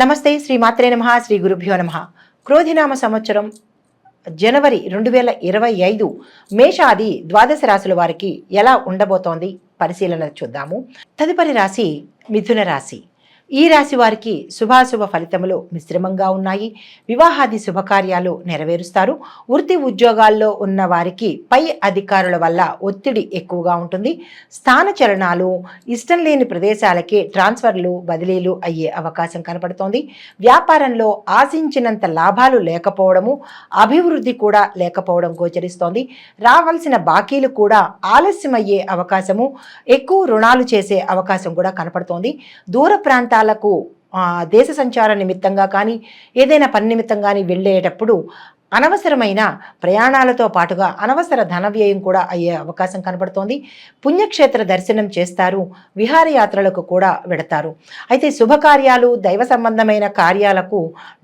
నమస్తే శ్రీ మాత్రే నమ శ్రీ గురుభ్యో నమ. క్రోధినామ సంవత్సరం జనవరి రెండు వేల ఇరవై ఐదు మేషాది ద్వాదశ రాశుల వారికి ఎలా ఉండబోతోంది? పరిశీలన చూద్దాము. తదుపరి రాశి మిథున రాశి. ఈ రాశి వారికి శుభాశుభ ఫలితములు మిశ్రమంగా ఉన్నాయి. వివాహాది శుభకార్యాలు నెరవేరుస్తారు. వృత్తి ఉద్యోగాల్లో ఉన్న వారికి పై అధికారుల వల్ల ఒత్తిడి ఎక్కువగా ఉంటుంది. స్థాన చలనాలు ఇష్టం లేని ప్రదేశాలకి ట్రాన్స్ఫర్లు బదిలీలు అయ్యే అవకాశం కనపడుతోంది. వ్యాపారంలో ఆశించినంత లాభాలు లేకపోవడము అభివృద్ధి కూడా లేకపోవడం గోచరిస్తోంది. రావాల్సిన బాకీలు కూడా ఆలస్యమయ్యే అవకాశము ఎక్కువ రుణాలు చేసే అవకాశం కూడా కనపడుతోంది. దూర ప్రాంతాలకు దేశ సంచార నిమిత్తంగా కానీ ఏదైనా పని నిమిత్తం కానీ వెళ్ళేటప్పుడు అనవసరమైన ప్రయాణాలతో పాటుగా అనవసర ధన వ్యయం కూడా అయ్యే అవకాశం కనబడుతోంది. పుణ్యక్షేత్ర దర్శనం చేస్తారు. విహారయాత్రలకు కూడా వెడతారు. అయితే శుభకార్యాలు దైవ సంబంధమైన కార్యాలకు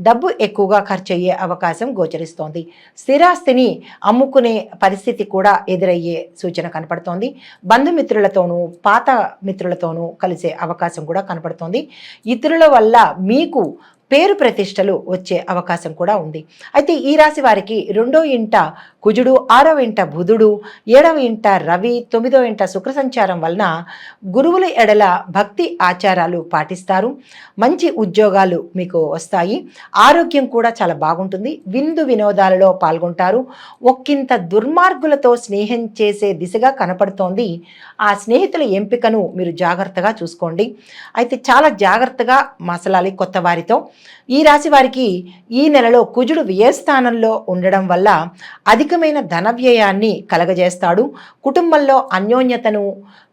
డబ్బు ఎక్కువగా ఖర్చు అయ్యే అవకాశం గోచరిస్తోంది. స్థిరాస్తిని అమ్ముకునే పరిస్థితి కూడా ఎదురయ్యే సూచన కనపడుతోంది. బంధుమిత్రులతోనూ పాత మిత్రులతోనూ కలిసే అవకాశం కూడా కనపడుతోంది. ఇతరుల వల్ల మీకు పేరు ప్రతిష్టలు వచ్చే అవకాశం కూడా ఉంది. అయితే ఈ రాశి వారికి రెండో ఇంట కుజుడు ఆరవ ఇంట బుధుడు ఏడవ ఇంట రవి తొమ్మిదో ఇంట శుక్ర సంచారం వలన గురువుల ఎడల భక్తి ఆచారాలు పాటిస్తారు. మంచి ఉద్యోగాలు మీకు వస్తాయి. ఆరోగ్యం కూడా చాలా బాగుంటుంది. విందు వినోదాలలో పాల్గొంటారు. ఒక్కింత దుర్మార్గులతో స్నేహం చేసే దిశగా కనపడుతోంది. ఆ స్నేహితుల ఎంపికను మీరు జాగ్రత్తగా చూసుకోండి. అయితే చాలా జాగ్రత్తగా మసలాలి కొత్త వారితో ఈ రాశి వారికి ఈ నెలలో కుజుడు వ్యయస్థానంలో ఉండడం వల్ల అధికమైన ధన వ్యయాన్ని కలగజేస్తాడు. కుటుంబంలో అన్యోన్యతను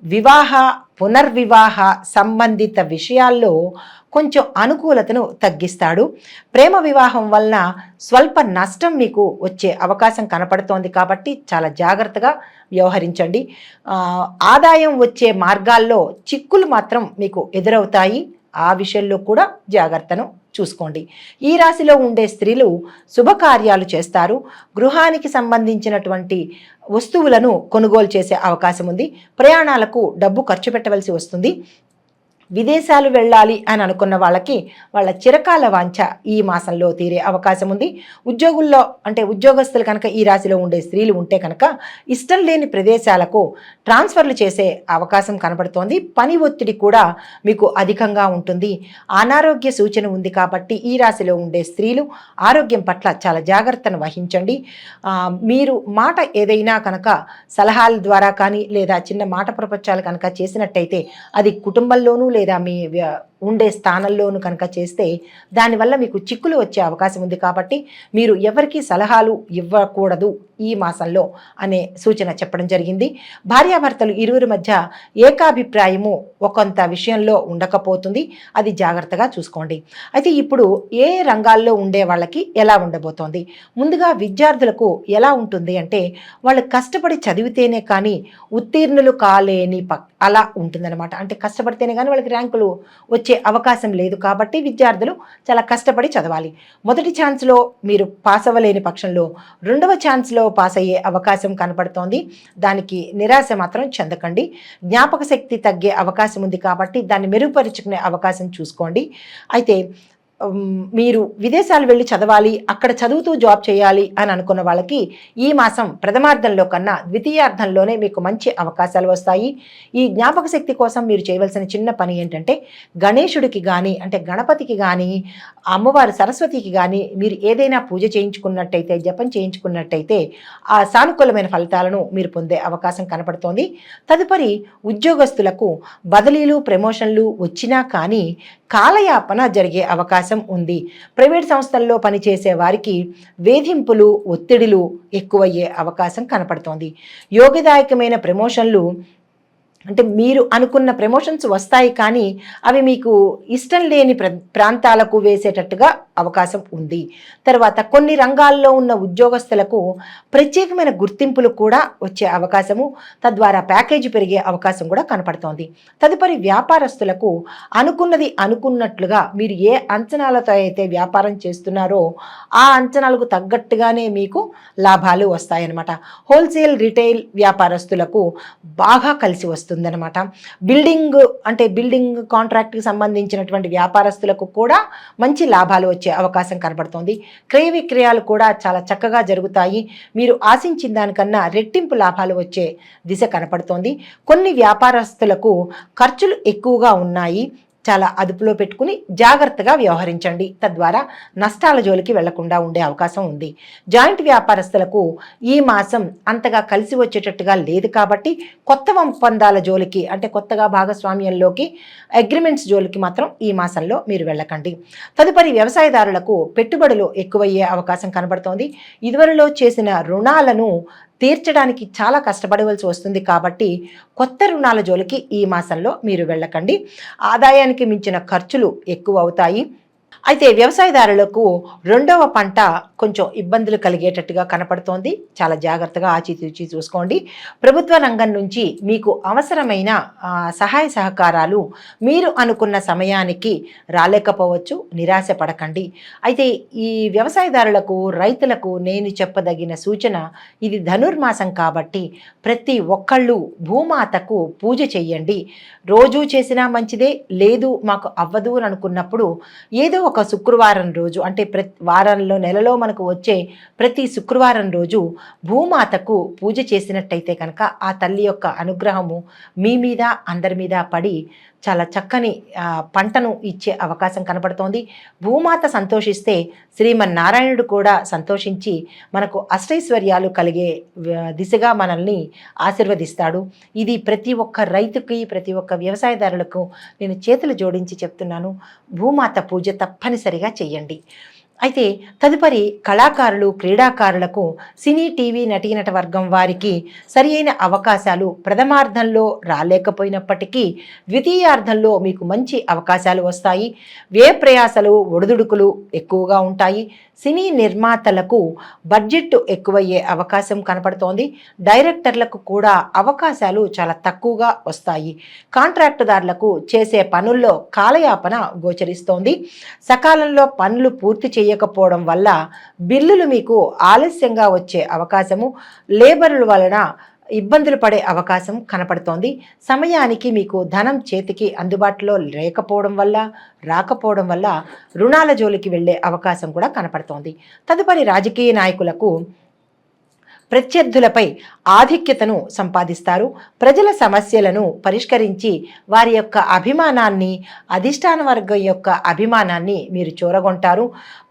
వివాహ పునర్వివాహ సంబంధిత విషయాల్లో కొంచెం అనుకూలతను తగ్గిస్తాడు. ప్రేమ వివాహం వలన స్వల్ప నష్టం మీకు వచ్చే అవకాశం కనపడుతోంది కాబట్టి చాలా జాగ్రత్తగా వ్యవహరించండి. ఆదాయం వచ్చే మార్గాల్లో చిక్కులు మాత్రం మీకు ఎదురవుతాయి. ఆ విషయంలో కూడా జాగ్రత్తను చూసుకోండి. ఈ రాశిలో ఉండే స్త్రీలు శుభకార్యాలు చేస్తారు. గృహానికి సంబంధించినటువంటి వస్తువులను కొనుగోలు చేసే అవకాశం ఉంది. ప్రయాణాలకు డబ్బు ఖర్చు పెట్టవలసి వస్తుంది. విదేశాలు వెళ్ళాలి అని అనుకున్న వాళ్ళకి వాళ్ళ చిరకాల వాంఛ ఈ మాసంలో తీరే అవకాశం ఉంది. ఉద్యోగుల్లో అంటే ఉద్యోగస్తులు కనుక ఈ రాశిలో ఉండే స్త్రీలు ఉంటే కనుక ఇష్టం లేని ప్రదేశాలకు ట్రాన్స్ఫర్లు చేసే అవకాశం కనబడుతోంది. పని ఒత్తిడి కూడా మీకు అధికంగా ఉంటుంది. అనారోగ్య సూచన ఉంది కాబట్టి ఈ రాశిలో ఉండే స్త్రీలు ఆరోగ్యం పట్ల చాలా జాగ్రత్తను వహించండి. మీరు మాట ఏదైనా కనుక సలహాల ద్వారా కానీ లేదా చిన్న మాట ప్రపంచాలు కనుక చేసినట్టయితే అది కుటుంబంలోనూ లేదా మీ వ్య- ఉండే స్థానంలోను కనుక చేస్తే దానివల్ల మీకు చిక్కులు వచ్చే అవకాశం ఉంది కాబట్టి మీరు ఎవరికి సలహాలు ఇవ్వకూడదు ఈ మాసంలో అనే సూచన చెప్పడం జరిగింది. భార్యాభర్తలు ఇరువురి మధ్య ఏకాభిప్రాయము ఒకంత విషయంలో ఉండకపోతుంది. అది జాగ్రత్తగా చూసుకోండి. అయితే ఇప్పుడు ఏ రంగాల్లో ఉండే వాళ్ళకి ఎలా ఉండబోతోంది? ముందుగా విద్యార్థులకు ఎలా ఉంటుంది అంటే వాళ్ళు కష్టపడి చదివితేనే కానీ ఉత్తీర్ణులు కాలేని అలా ఉంటుందన్నమాట. అంటే కష్టపడితేనే కానీ వాళ్ళకి ర్యాంకులు వచ్చే అవకాశం లేదు కాబట్టి విద్యార్థులు చాలా కష్టపడి చదవాలి. మొదటి ఛాన్స్లో మీరు పాస్ అవ్వలేని పక్షంలో రెండవ ఛాన్స్లో పాస్ అయ్యే అవకాశం కనపడుతోంది. దానికి నిరాశ మాత్రం చెందకండి. జ్ఞాపక శక్తి తగ్గే అవకాశం ఉంది కాబట్టి దాన్ని మెరుగుపరుచుకునే అవకాశం చూసుకోండి. అయితే మీరు విదేశాలు వెళ్ళి చదవాలి అక్కడ చదువుతూ జాబ్ చేయాలి అని అనుకున్న వాళ్ళకి ఈ మాసం ప్రథమార్థంలో కన్నా ద్వితీయార్థంలోనే మీకు మంచి అవకాశాలు వస్తాయి. ఈ జ్ఞాపక శక్తి కోసం మీరు చేయవలసిన చిన్న పని ఏంటంటే గణేశుడికి కానీ అంటే గణపతికి కానీ అమ్మవారు సరస్వతికి కానీ మీరు ఏదైనా పూజ చేయించుకున్నట్టయితే జపం చేయించుకున్నట్టయితే ఆ సానుకూలమైన ఫలితాలను మీరు పొందే అవకాశం కనపడుతోంది. తదుపరి ఉద్యోగస్తులకు బదిలీలు ప్రమోషన్లు వచ్చినా కానీ కాలయాపన జరిగే అవకాశం ఉంది. ప్రైవేట్ సంస్థల్లో పనిచేసే వారికి వేధింపులు ఒత్తిడిలు ఎక్కువయ్యే అవకాశం కనపడుతోంది. యోగదాయకమైన ప్రమోషన్లు అంటే మీరు అనుకున్న ప్రమోషన్స్ వస్తాయి కానీ అవి మీకు ఇష్టం లేని ప్ర ప్రాంతాలకు వేసేటట్టుగా అవకాశం ఉంది. తర్వాత కొన్ని రంగాల్లో ఉన్న ఉద్యోగస్తులకు ప్రత్యేకమైన గుర్తింపులు కూడా వచ్చే అవకాశము తద్వారా ప్యాకేజీ పెరిగే అవకాశం కూడా కనపడుతోంది. తదుపరి వ్యాపారస్తులకు అనుకున్నది అనుకున్నట్లుగా మీరు ఏ అంచనాలతో అయితే వ్యాపారం చేస్తున్నారో ఆ అంచనాలకు తగ్గట్టుగానే మీకు లాభాలు వస్తాయన్నమాట. హోల్సేల్ రిటైల్ వ్యాపారస్తులకు బాగా కలిసి వస్తుంది. వస్తుందన్నమాట బిల్డింగ్ అంటే బిల్డింగ్ కాంట్రాక్ట్కి సంబంధించినటువంటి వ్యాపారస్తులకు కూడా మంచి లాభాలు వచ్చే అవకాశం కనబడుతోంది. క్రయ విక్రయాలు కూడా చాలా చక్కగా జరుగుతాయి. మీరు ఆశించిన దానికన్నా రెట్టింపు లాభాలు వచ్చే దిశ కనపడుతోంది. కొన్ని వ్యాపారస్తులకు ఖర్చులు ఎక్కువగా ఉన్నాయి. చాలా అదుపులో పెట్టుకుని జాగ్రత్తగా వ్యవహరించండి. తద్వారా నష్టాల జోలికి వెళ్ళకుండా ఉండే అవకాశం ఉంది. జాయింట్ వ్యాపారస్తులకు ఈ మాసం అంతగా కలిసి వచ్చేటట్టుగా లేదు కాబట్టి కొత్త ఒప్పందాల జోలికి అంటే కొత్తగా భాగస్వామ్యంలోకి అగ్రిమెంట్స్ జోలికి మాత్రం ఈ మాసంలో మీరు వెళ్ళకండి. తదుపరి వ్యవసాయదారులకు పెట్టుబడులు ఎక్కువయ్యే అవకాశం కనబడుతోంది. ఇదివరలో చేసిన రుణాలను తీర్చడానికి చాలా కష్టపడవలసి వస్తుంది కాబట్టి కొత్త రుణాల జోలికి ఈ మాసంలో మీరు వెళ్ళకండి. ఆదాయానికి మించిన ఖర్చులు ఎక్కువ అవుతాయి. అయితే వ్యవసాయదారులకు రెండవ పంట కొంచెం ఇబ్బందులు కలిగేటట్టుగా కనపడుతోంది. చాలా జాగ్రత్తగా ఆచితూచి చూసుకోండి. ప్రభుత్వ రంగం నుంచి మీకు అవసరమైన సహాయ సహకారాలు మీరు అనుకున్న సమయానికి రాలేకపోవచ్చు. నిరాశ పడకండి. అయితే ఈ వ్యవసాయదారులకు రైతులకు నేను చెప్పదగిన సూచన ఇది ధనుర్మాసం కాబట్టి ప్రతి ఒక్కళ్ళు భూమాతకు పూజ చేయండి. రోజూ చేసినా మంచిదే లేదు మాకు అవ్వదు అని అనుకున్నప్పుడు ఏదో ఒక ఒక శుక్రవారం రోజు అంటే ప్రతి వారంలో నెలలో మనకు వచ్చే ప్రతి శుక్రవారం రోజు భూమాతకు పూజ చేసినట్టయితే కనుక ఆ తల్లి యొక్క అనుగ్రహము మీ మీద అందరి మీద పడి చాలా చక్కని పంటను ఇచ్చే అవకాశం కనపడుతోంది భూమాత సంతోషిస్తే శ్రీమన్నారాయణుడు కూడా సంతోషించి మనకు అష్టైశ్వర్యాలు కలిగే దిశగా మనల్ని ఆశీర్వదిస్తాడు. ఇది ప్రతి ఒక్క రైతుకి ప్రతి ఒక్క వ్యవసాయదారులకు నేను చేతులు జోడించి చెప్తున్నాను. భూమాత పూజ తప్పనిసరిగా చేయండి అయితే తదుపరి కళాకారులు క్రీడాకారులకు సినీ టీవీ నటీనట వర్గం వారికి సరి అయిన అవకాశాలు ప్రథమార్థంలో రాలేకపోయినప్పటికీ ద్వితీయార్థంలో మీకు మంచి అవకాశాలు వస్తాయి. వ్యయ ప్రయాసలు ఒడిదుడుకులు ఎక్కువగా ఉంటాయి. సినీ నిర్మాతలకు బడ్జెట్ ఎక్కువయ్యే అవకాశం కనపడుతోంది. డైరెక్టర్లకు కూడా అవకాశాలు చాలా తక్కువగా వస్తాయి. కాంట్రాక్టుదారులకు చేసే పనుల్లో కాలయాపన గోచరిస్తోంది. సకాలంలో పనులు పూర్తి చేయకపోవడం వల్ల బిల్లులు మీకు ఆలస్యంగా వచ్చే అవకాశము లేబరుల వలన ఇబ్బందులు పడే అవకాశం కనపడుతోంది. సమయానికి మీకు ధనం చేతికి అందుబాటులో లేకపోవడం వల్ల రాకపోవడం వల్ల రుణాల జోలికి వెళ్ళే అవకాశం కూడా కనపడుతోంది. తదుపరి రాజకీయ నాయకులకు ప్రత్యర్థులపై ఆధిక్యతను సంపాదిస్తారు. ప్రజల సమస్యలను పరిష్కరించి వారి యొక్క అభిమానాన్ని అధిష్టాన వర్గం యొక్క అభిమానాన్ని మీరు చూరగొంటారు.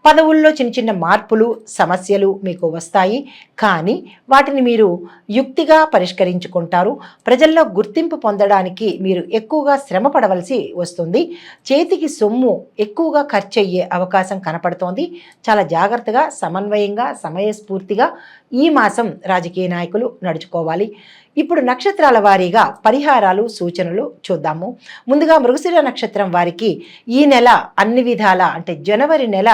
పదవుల్లో చిన్న చిన్న మార్పులు సమస్యలు మీకు వస్తాయి. కానీ వాటిని మీరు యుక్తిగా పరిష్కరించుకుంటారు. ప్రజల్లో గుర్తింపు పొందడానికి మీరు ఎక్కువగా శ్రమ పడవలసి వస్తుంది. చేతికి సొమ్ము ఎక్కువగా ఖర్చు అయ్యే అవకాశం కనపడుతోంది. చాలా జాగ్రత్తగా సమన్వయంగా సమయస్ఫూర్తిగా ఈ మాసం రాజకీయ నాయకులు నడుచుకోవాలి. ఇప్పుడు నక్షత్రాల వారీగా పరిహారాలు సూచనలు చూద్దాము. ముందుగా మృగశిర నక్షత్రం వారికి ఈ నెల అన్ని విధాల అంటే జనవరి నెల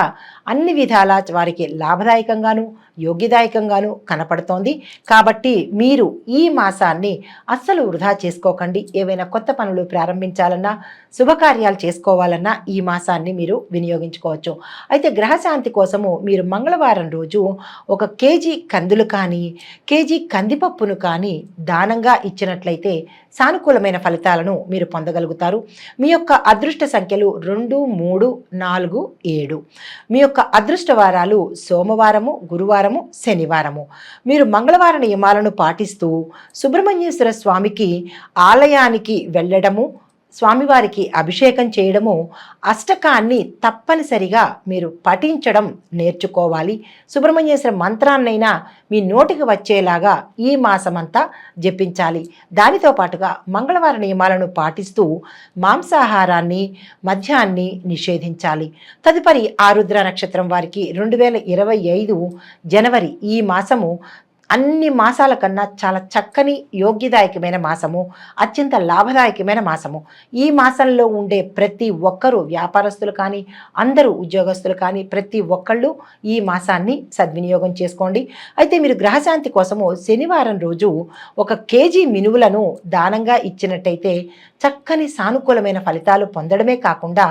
అన్ని విధాల వారికి లాభదాయకంగాను యోగ్యదాయకంగాను కనపడుతోంది. కాబట్టి మీరు ఈ మాసాన్ని అస్సలు వృధా చేసుకోకండి. ఏవైనా కొత్త పనులు ప్రారంభించాలన్నా శుభకార్యాలు చేసుకోవాలన్నా ఈ మాసాన్ని మీరు వినియోగించుకోవచ్చు. అయితే గ్రహశాంతి కోసము మీరు మంగళవారం రోజు ఒక కేజీ కందులు కానీ కేజీ కందిపప్పును కానీ దానంగా ఇచ్చినట్లయితే సానుకూలమైన ఫలితాలను మీరు పొందగలుగుతారు. మీ యొక్క అదృష్ట సంఖ్యలు రెండు మూడు నాలుగు ఏడు. మీ యొక్క అదృష్ట వారాలు సోమవారము గురువారము శనివారము. మీరు మంగళవార నియమాలను పాటిస్తూ సుబ్రహ్మణ్యేశ్వర స్వామికి ఆలయానికి వెళ్ళడము స్వామివారికి అభిషేకం చేయడము అష్టకాన్ని తప్పనిసరిగా మీరు పఠించడం నేర్చుకోవాలి. సుబ్రహ్మణ్యేశ్వర మంత్రాన్నైనా మీ నోటికి వచ్చేలాగా ఈ మాసమంతా జపించాలి. దానితో పాటుగా మంగళవార నియమాలను పాటిస్తూ మాంసాహారాన్ని మద్యాన్ని నిషేధించాలి. తదుపరి ఆరుద్ర నక్షత్రం వారికి రెండు వేల ఇరవై ఐదు జనవరి ఈ మాసము అన్ని మాసాల కన్నా చాలా చక్కని యోగ్యదాయకమైన మాసము అత్యంత లాభదాయకమైన మాసము. ఈ మాసంలో ఉండే ప్రతి ఒక్కరూ వ్యాపారస్తులు కానీ అందరూ ఉద్యోగస్తులు కానీ ప్రతి ఒక్కళ్ళు ఈ మాసాన్ని సద్వినియోగం చేసుకోండి. అయితే మీరు గ్రహశాంతి కోసము శనివారం రోజు ఒక కేజీ మినువులను దానంగా ఇచ్చినట్టయితే చక్కని సానుకూలమైన ఫలితాలు పొందడమే కాకుండా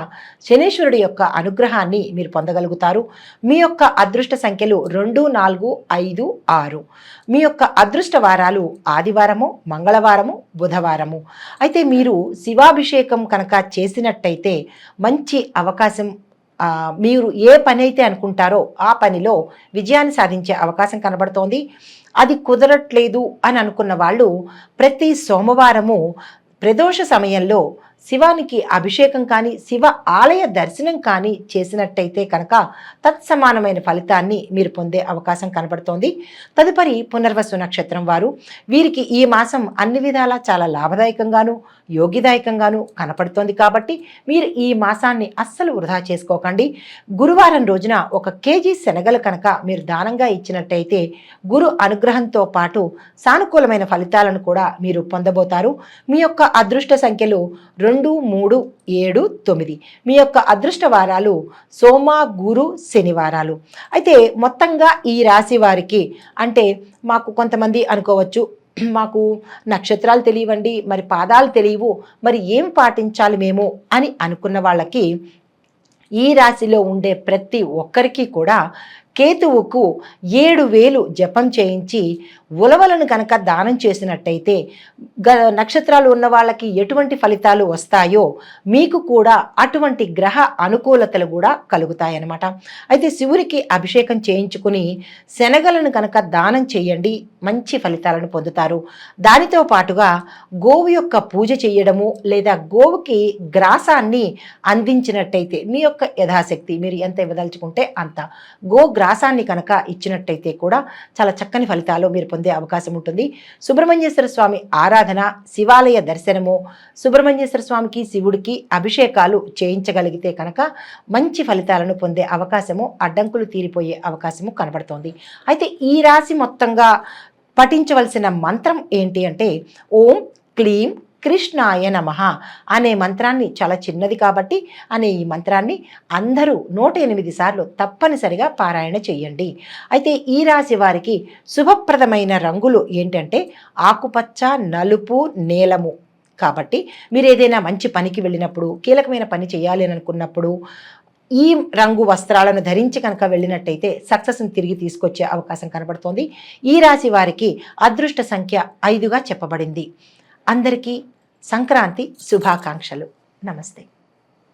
శనీశ్వరుడి యొక్క అనుగ్రహాన్ని మీరు పొందగలుగుతారు. మీ యొక్క అదృష్ట సంఖ్యలు రెండు నాలుగు ఐదు ఆరు. మీ యొక్క అదృష్ట వారాలు ఆదివారము మంగళవారము బుధవారము. అయితే మీరు శివాభిషేకం కనుక చేసినట్టయితే మంచి అవకాశం మీరు ఏ పని అయితే అనుకుంటారో ఆ పనిలో విజయాన్ని సాధించే అవకాశం కనబడుతోంది. అది కుదరట్లేదు అని అనుకున్న వాళ్ళు ప్రతి సోమవారము ప్రదోష సమయంలో శివానికి అభిషేకం కానీ శివ ఆలయ దర్శనం కానీ చేసినట్టయితే కనుక తత్సమానమైన ఫలితాన్ని మీరు పొందే అవకాశం కనబడుతోంది. తదుపరి పునర్వసు నక్షత్రం వారు. వీరికి ఈ మాసం అన్ని విధాలా చాలా లాభదాయకంగాను యోగ్యదాయకంగాను కనపడుతోంది కాబట్టి మీరు ఈ మాసాన్ని అస్సలు వృధా చేసుకోకండి. గురువారం రోజున ఒక కేజీ శనగలు కనుక మీరు దానంగా ఇచ్చినట్టయితే గురు అనుగ్రహంతో పాటు సానుకూలమైన ఫలితాలను కూడా మీరు పొందబోతారు. మీ యొక్క అదృష్ట సంఖ్యలు రెండు మూడు ఏడు తొమ్మిది. మీ యొక్క అదృష్ట వారాలు సోమ గురు శనివారాలు అయితే మొత్తంగా ఈ రాశి వారికి అంటే మాకు కొంతమంది అనుకోవచ్చు మాకు నక్షత్రాలు తెలియవండి మరి పాదాలు తెలియవు మరి ఏం పాటించాలి మేము అని అనుకున్న వాళ్ళకి ఈ రాశిలో ఉండే ప్రతి ఒక్కరికి కూడా కేతువుకు ఏడు వేలు జపం చేయించి ఉలవలను కనుక దానం చేసినట్టయితే గ నక్షత్రాలు ఉన్న వాళ్ళకి ఎటువంటి ఫలితాలు వస్తాయో మీకు కూడా అటువంటి గ్రహ అనుకూలతలు కూడా కలుగుతాయన్నమాట. అయితే శివునికి అభిషేకం చేయించుకుని శనగలను కనుక దానం చేయండి మంచి ఫలితాలను పొందుతారు. దానితో పాటుగా గోవు యొక్క పూజ చేయడము లేదా గోవుకి గ్రాసాన్ని అందించినట్టయితే మీ యొక్క యథాశక్తి మీరు ఎంత ఇవ్వదలుచుకుంటే అంత. గో గ్రాసాన్ని కనుక ఇచ్చినట్టయితే కూడా చాలా చక్కని ఫలితాలు మీరు పొందే అవకాశం ఉంటుంది. సుబ్రహ్మణ్యేశ్వర స్వామి ఆరాధన శివాలయ దర్శనము సుబ్రహ్మణ్యేశ్వర స్వామికి శివుడికి అభిషేకాలు చేయించగలిగితే కనుక మంచి ఫలితాలను పొందే అవకాశము అడ్డంకులు తీరిపోయే అవకాశము కనబడుతోంది. అయితే ఈ రాశి మొత్తంగా పఠించవలసిన మంత్రం ఏంటి అంటే ఓం క్లీం కృష్ణాయ నమ అనే మంత్రాన్ని చాలా చిన్నది కాబట్టి అనే ఈ మంత్రాన్ని అందరూ నూట ఎనిమిది సార్లు తప్పనిసరిగా పారాయణ చేయండి. అయితే ఈ రాశి వారికి శుభప్రదమైన రంగులు ఏంటంటే ఆకుపచ్చ నలుపు నీలము. కాబట్టి మీరు ఏదైనా మంచి పనికి వెళ్ళినప్పుడు కీలకమైన పని చేయాలి అని అనుకున్నప్పుడు ఈ రంగు వస్త్రాలను ధరించి కనుక వెళ్ళినట్టయితే సక్సెస్ని తిరిగి తీసుకొచ్చే అవకాశం కనబడుతోంది. ఈ రాశి వారికి అదృష్ట సంఖ్య ఐదుగా చెప్పబడింది. అందరికీ సంక్రాంతి శుభాకాంక్షలు. నమస్తే.